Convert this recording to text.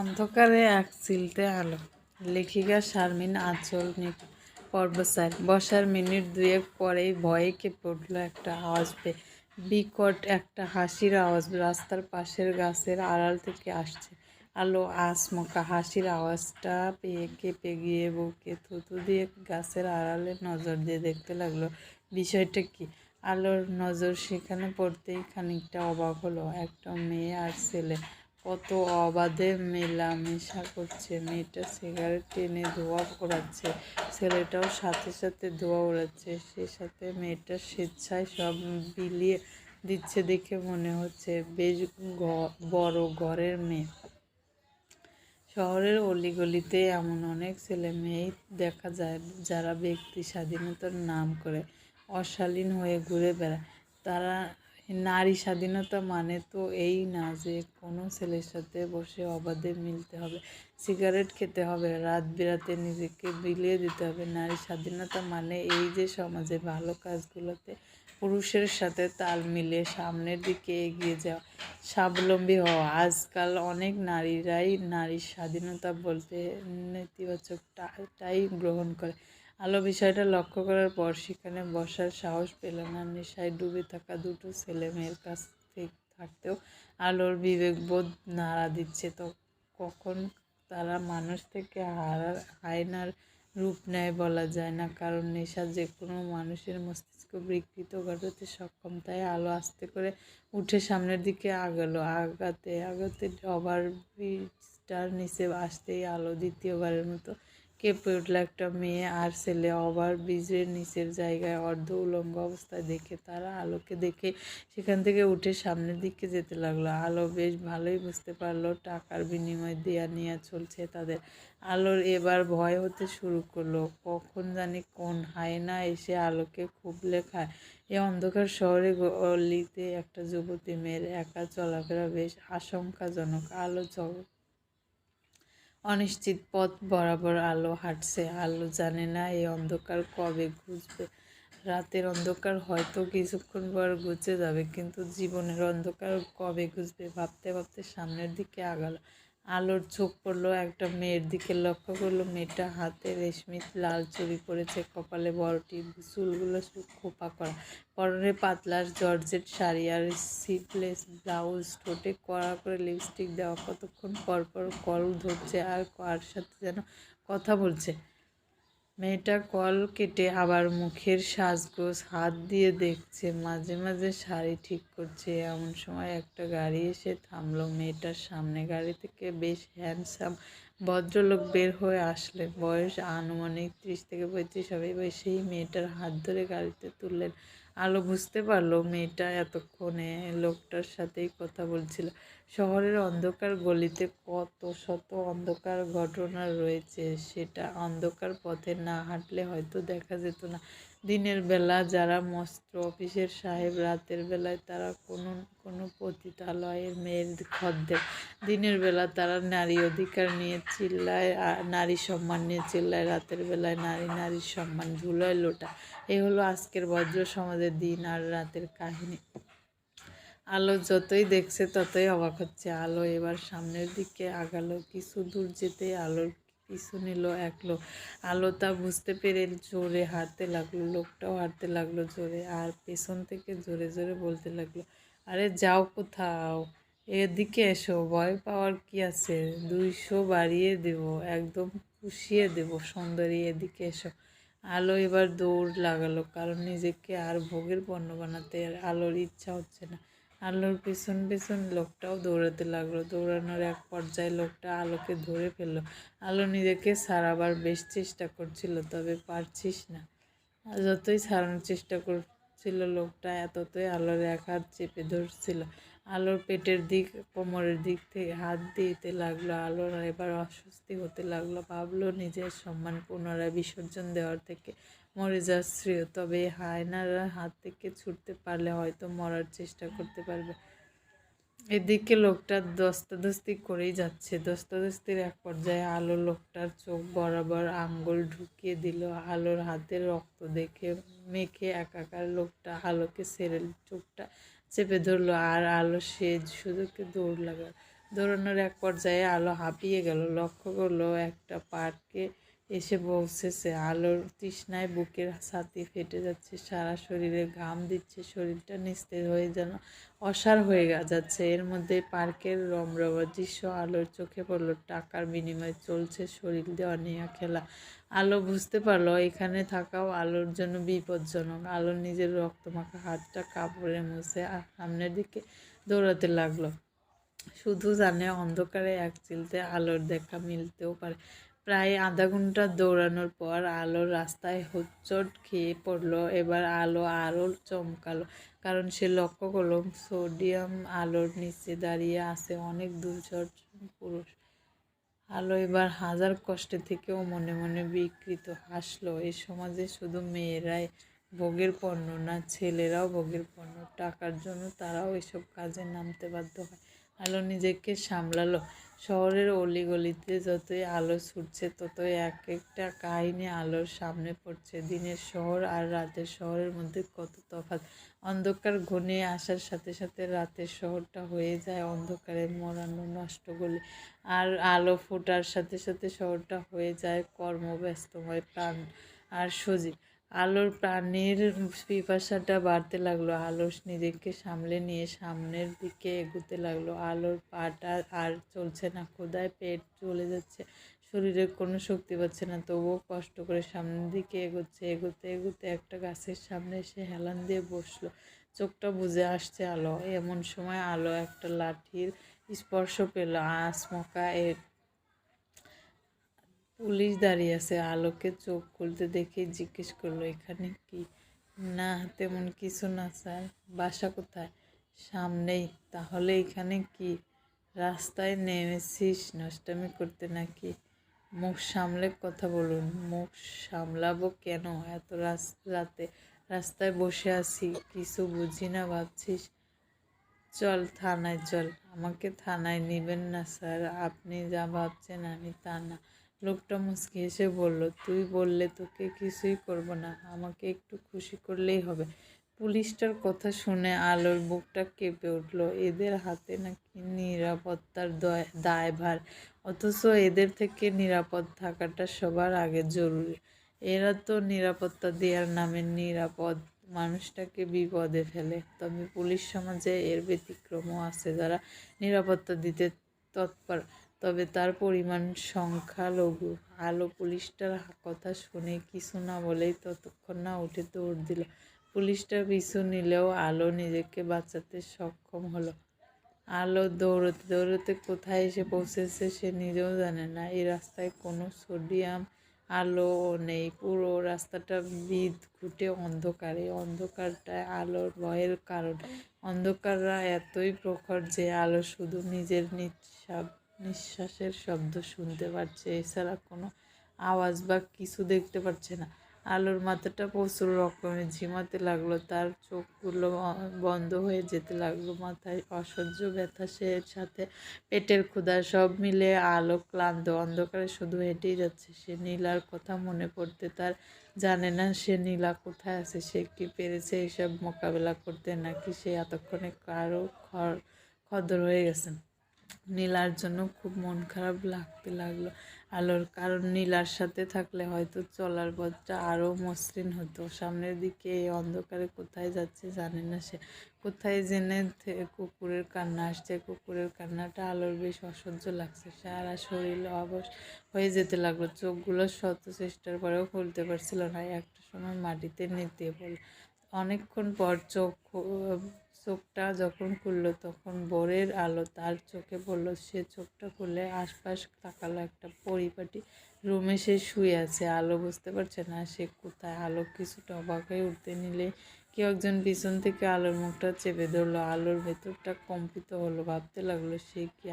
অন্ধকারে এক চিলতে আলো। লেখিকা শারমিন আঁচল পর্বসার। বসার মিনিট দুয়েক পরেই ভয়ে কেঁপে উঠল একটা আওয়াজ পেয়ে। বিকট একটা হাসির আওয়াজ রাস্তার পাশের গাছের আড়াল থেকে আসছে। আলো আসমকা হাসির আওয়াজটা পেয়ে কেঁপে গিয়ে বুকে থুতু দিয়ে গাছের আড়ালে নজর দিয়ে দেখতে লাগল, বিষয়টা কি? আলোর নজর সেখানে পড়তেই খানিকটা অবাক হলো। একটা মেয়ে আর ছেলে। কত অবাধে মেলামেশা করছে। মেয়েটা সিগারেট টেনে ধোয়া ওড়াচ্ছে ছেলেটাও সাথে সাথে ধোয়া ওড়াচ্ছে, সে সাথে মেয়েটা স্বেচ্ছায় সব বিলিয়ে দিচ্ছে দেখে মনে হচ্ছে বেশ বড় ঘরের মেয়ে। শহরের অলিগলিতে এমন অনেক ছেলে মেয়েই দেখা যায় যারা ব্যক্তি স্বাধীনতার নাম করে, অশালীন হয়ে ঘুরে বেড়ায়। তারা নারী স্বাধীনতা মানে তো এই না যে কোনো ছেলের সাথে বসে অবাধে মিলতে হবে, সিগারেট খেতে হবে, রাত বিরাতে নিজেকে বিলিয়ে দিতে হবে। নারী স্বাধীনতা মানে এই যে সমাজে ভালো কাজগুলোতে পুরুষের সাথে তাল মিলিয়ে সামনের দিকে এগিয়ে যাওয়া, স্বাবলম্বী হওয়া। আজকাল অনেক নারীরাই নারীর স্বাধীনতা বলতে নেতিবাচকটাই গ্রহণ করে। আলো বিষয়টা লক্ষ্য করার পর সেখানে বসার সাহস পেল না। নেশায় ডুবে থাকা দুটো ছেলে মেয়ের কাছ থেকে, থাকতেও আলোর বিবেকবোধ নাড়া দিচ্ছে। তো কখন তারা মানুষ থেকে হারার আয়নার রূপ নেয় বলা যায় না। কারণ নেশা যে কোনো মানুষের মস্তিষ্ক বিকৃত ঘটাতে সক্ষম, তাই আলো আস্তে করে উঠে সামনের দিকে আগালো। আগাতে আগাতে ওভার ব্রিজটার নিচে আসতেই আলো দ্বিতীয়বারের মতো কেঁপে উঠল একটা মেয়ে আর ছেলে ওভার ব্রিজের নিচের জায়গায় অর্ধ উলঙ্গ অবস্থায় দেখে, তারা আলোকে দেখে সেখান থেকে উঠে সামনের দিকে যেতে লাগল। আলো বেশ ভালোই বুঝতে পারল টাকার বিনিময় দেয়া নেওয়া চলছে তাদের। আলোর এবার ভয় হতে শুরু করল। কখন জানি কোন হায়না এসে আলোকে খুবলে খায় এই অন্ধকার শহরে গলিতে একটা যুবতী মেয়ের একা চলাফেরা বেশ আশঙ্কাজনক। আলো চল অনিশ্চিত পথ বরাবর আলো হাঁটছে। আলো জানে না এই অন্ধকার কবে ঘুচবে। রাতের অন্ধকার হয়তো কিছুক্ষণ পর ঘুচে যাবে, কিন্তু জীবনের অন্ধকার কবে ঘুচবে ভাবতে ভাবতে সামনের দিকে আগালো। আলোর চোখ পড়ল, একটা মেয়ের দিকে লক্ষ্য করল। মেয়েটা হাতে রেশমি লাল চুরি পরেছে, কপালে বড়টি, চুলগুলো খোপা করা। পরনে পাতলার জর্জেট শাড়ি আর সিপলেস ব্লাউজ ঠোঁটে কড়া করে লিপস্টিক দেওয়া। কতক্ষণ পর পর কল ধরছে আর কার সাথে যেন কথা বলছে? মেয়েটা কল কেটে আবার মুখের সাজগোজ হাত দিয়ে দেখছে। মাঝে মাঝে শাড়ি ঠিক করছে। এমন সময় একটা গাড়ি এসে থামলো। মেয়েটার সামনে গাড়ি থেকে বেশ হ্যান্ডসাম ভদ্রলোক বের হয়ে আসলেন বয়স আনুমানিক ত্রিশ থেকে পঁয়ত্রিশ হবে। এবার সেই মেয়েটার হাত ধরে গাড়িতে তুললেন। আলো বুঝতে পারল মেয়েটা এতক্ষণে লোকটার সাথেই কথা বলছিল। শহরের অন্ধকার গলিতে কত শত অন্ধকার ঘটনা রয়েছে, সেটা অন্ধকার পথে না হাঁটলে হয়তো দেখা যেত না। দিনের বেলা যারা মস্ত অফিসের সাহেব, রাতের বেলায় তারা কোনো কোনো পতিতালয়ের মেয়ের খদ্দের। দিনের বেলা তারা নারী অধিকার নিয়ে চিল্লায় নারী সম্মান নিয়ে চিল্লায়, রাতের বেলায় নারী, নারীর সম্মান ধুলোয় লোটা এই হলো আজকের বজ্র সমাজের দিন আর রাতের কাহিনী। আলো যতই দেখছে ততই অবাক হচ্ছে। আলো এবার সামনের দিকে আগালো, কিছু দূর যেতে আলোর পিছু নিল এক লোক। আলো তা বুঝতে পেরে জোরে হাঁটতে লাগল, লোকটাও হাঁটতে লাগল জোরে আর পেছন থেকে জোরে জোরে বলতে লাগল, আরে যাও কোথাও, এদিকে এসো, ভয় পাওয়ার কি আছে? দুইশো বাড়িয়ে দেব, একদম পুষিয়ে দেব, সুন্দরী এদিকে এসো। আলো এবার দৌড় লাগালো, কারণ নিজেকে আর ভোগের পণ্য বানাতে আলোর ইচ্ছা হচ্ছে না। আলোর পেছন পিছন লোকটাও দৌড়াতে লাগল। দৌড়ানোর এক পর্যায়ে লোকটা আলোকে ধরে ফেলল। আলো নিজেকে সারাবার বেশ চেষ্টা করছিল, তবে পারছিস না। যতই ছাড়ানোর চেষ্টা করছিল লোকটা, এততই আলোর এক হাত চেপে ধরছিল। আলোর পেটের দিক, কোমরের দিক থেকে হাত দিতে লাগল। আলোর এবার অস্বস্তি হতে লাগল। ভাবলো নিজের সম্মান পুনরায় বিসর্জন দেওয়ার থেকে মরে যাওয়ার শ্রেয় তবে হায়নার হাত থেকে ছুটতে পারলে হয়তো মরার চেষ্টা করতে পারবে। এদিকে লোকটা দস্তাদস্তি করেই যাচ্ছে। দস্তাদস্তির এক পর্যায়ে আলো লোকটার চোখ বরাবর আঙ্গুল ঢুকিয়ে দিল। আলোর হাতের রক্ত দেখে মেখে একাকার লোকটা আলোকে সেরে চোখটা চেপে ধরলো। আর আলো সে সুযোগকে দৌড় লাগাল। দৌড়ানোর এক পর্যায়ে আলো হাঁপিয়ে গেল। লক্ষ্য করল একটা পার্কে এসে পৌঁছেছে আলোর তৃষ্ণায় বুকের ছাতি ফেটে যাচ্ছে, সারা শরীরে ঘাম দিচ্ছে, শরীরটা নিস্তেজ হয়ে যেন অসার হয়ে যাচ্ছে। এর মধ্যে পার্কের রমরমা দৃশ্য আলোর চোখে পড়ল, টাকার বিনিময়ে চলছে শরীর দেওয়া নেওয়া খেলা। আলো বুঝতে পারল, এখানে থাকাও আলোর জন্য বিপজ্জনক। আলো নিজের রক্তমাখা হাতটা কাপড়ে মুছে আর সামনের দিকে দৌড়াতে লাগল। শুধু জানে অন্ধকারে এক চিলতে আলোর দেখা মিলতেও পারে। প্রায় আধা ঘণ্টা দৌড়ানোর পর আলো রাস্তায় হোঁচট খেয়ে পড়ল। এবার আলো আরও চমকালো, কারণ সে লক্ষ্য করল সোডিয়াম আলোর নিচে দাঁড়িয়ে আছে অনেক দুর্ধর পুরুষ। আলো এবার হাজার কষ্টে থেকেও মনে মনে বিকৃত, হাসলো। এই সমাজে শুধু মেয়েরাই ভোগের পণ্য না, ছেলেরাও ভোগের পণ্য। টাকার জন্য তারাও এসব কাজে নামতে বাধ্য হয়। আলো নিজেকে সামলালো। শহরের অলিগলিতে যতই আলো ছুটছে, ততই এক একটা কাহিনী আলোর সামনে পড়ছে। দিনের শহর আর রাতের শহরের মধ্যে কত তফাৎ? অন্ধকার ঘনিয়ে আসার সাথে সাথে রাতের শহরটা হয়ে যায় অন্ধকারে মরানো নষ্ট গলি আর আলো ফোটার সাথে সাথে শহরটা হয়ে যায় কর্মব্যস্তময় প্রাণ আর সজীব। আলোর প্রাণীর পিপাসাটা বাড়তে লাগল। আলো নিজেকে সামলে নিয়ে সামনের দিকে এগুতে লাগল। আলোর পাটা আর চলছে না। ক্ষুদায় পেট চলে যাচ্ছে। শরীরে কোনো শক্তি পাচ্ছে না। তবুও কষ্ট করে সামনের দিকে এগোচ্ছে। এগোতে এগোতে একটা গাছের সামনে এসে হেলান দিয়ে বসল। চোখটা বুঝে আসছে আলো। এমন সময় আলো একটা লাঠির স্পর্শ পেল। আসমকা এর পুলিশ দাঁড়িয়ে আছে, আলোকে চোখ খুলতে দেখে জিজ্ঞেস করল, এখানে কি? না, তেমন কিছু না, স্যার। বাসা কোথায়? সামনেই। তাহলে এখানে কি? রাস্তায় নেমেছিস, নষ্টামি করতে নাকি? মুখ সামলে কথা বলুন। মুখ সামলাবো কেন? এত রাতে রাস্তায় বসে আছি, কিছু বুঝি না ভাবছিস? চল, থানায় চল। আমাকে থানায় নেবেন না, স্যার। আপনি যা ভাবছেন আমি তা না। লোকটা মুচকি এসে বলল, তুই বললে তোকে কিছুই করব না, আমাকে একটু খুশি করলেই হবে। পুলিশটার কথা শুনে আলোর বুকটা কেঁপে উঠল। এদের হাতে নাকি নিরাপত্তার দয়- দায়ভার, অথচ এদের থেকে নিরাপদ থাকাটা সবার আগে জরুরি। এরা তো নিরাপত্তা দেওয়ার নামে নিরাপদ মানুষটাকে বিপদে ফেলে। তবে পুলিশ সমাজে এর ব্যতিক্রমও আছে যারা নিরাপত্তা দিতে তৎপর। তবে তার পরিমাণ সংখ্যালঘু। আলো পুলিশটার কথা শুনে কিছু না বলেই ততক্ষণ না উঠে দৌড় দিল। পুলিশটা পিছু নিলেও আলো নিজেকে বাঁচাতে সক্ষম হলো। আলো দৌড়তে দৌড়তে কোথায় এসে পৌঁছেছে সে নিজেও জানে না। এই রাস্তায় কোনো সোডিয়াম আলো নেই। পুরো রাস্তাটা বিদ ঘুটে অন্ধকার। এই অন্ধকারটায় আলোর ভয়ের কারণ। অন্ধকাররা এতই প্রখর যে আলো শুধু নিজের নিঃশ্বাস নিঃশ্বাসের শব্দ শুনতে পাচ্ছে এছাড়া কোনো আওয়াজ বা কিছু দেখতে পাচ্ছে না। আলোর মাথাটা প্রচুর রকমের ঝিমাতে লাগল, তার চোখগুলো বন্ধ হয়ে যেতে লাগল, মাথায় অসহ্য ব্যথা, সে সাথে পেটের ক্ষুধা, সব মিলে আলো ক্লান্ত, অন্ধকারে শুধু হেঁটেই যাচ্ছে। সে নীলার কথা মনে পড়তে তার জানে না সে নীলা কোথায় আছে, সে কি পেরেছে এসব মোকাবেলা করতে, নাকি সে এতক্ষণে কারও খর, খদর হয়ে গেছে। নীলার জন্য খুব মন খারাপ লাগতে লাগল। আলোর কারণ নীলার সাথে থাকলে হয়তো চলার পথটা আরও মসৃণ হতো। সামনের দিকে এই অন্ধকারে কোথায় যাচ্ছে জানে না সে। কোথায় জেনে কুকুরের কান্না আসছে। কুকুরের কান্নাটা আলোর বেশ অসহ্য লাগছে। সারা শরীর অবশ হয়ে যেতে লাগল। চোখগুলো শত চেষ্টার পরেও খুলতে পারছিল না। একটা সময় মাটিতে নিতে পড়ল। অনেকক্ষণ পর চোখ চোখটা যখন খুললো, তখন বরের আলো তার চোখে পড়ল। সে চোখটা খুলে আশপাশ তাকালো একটা পরিপাটি রুমে সে শুয়ে আছে, আলো বুঝতে পারছে না সে কোথায়। আলো কিছুটা অবাক হয়ে উঠতে নিলে কেউ একজন পিছন থেকে আলোর মুখটা চেপে ধরলো। আলোর ভেতরটা কম্পিত হলো, ভাবতে লাগল সে কি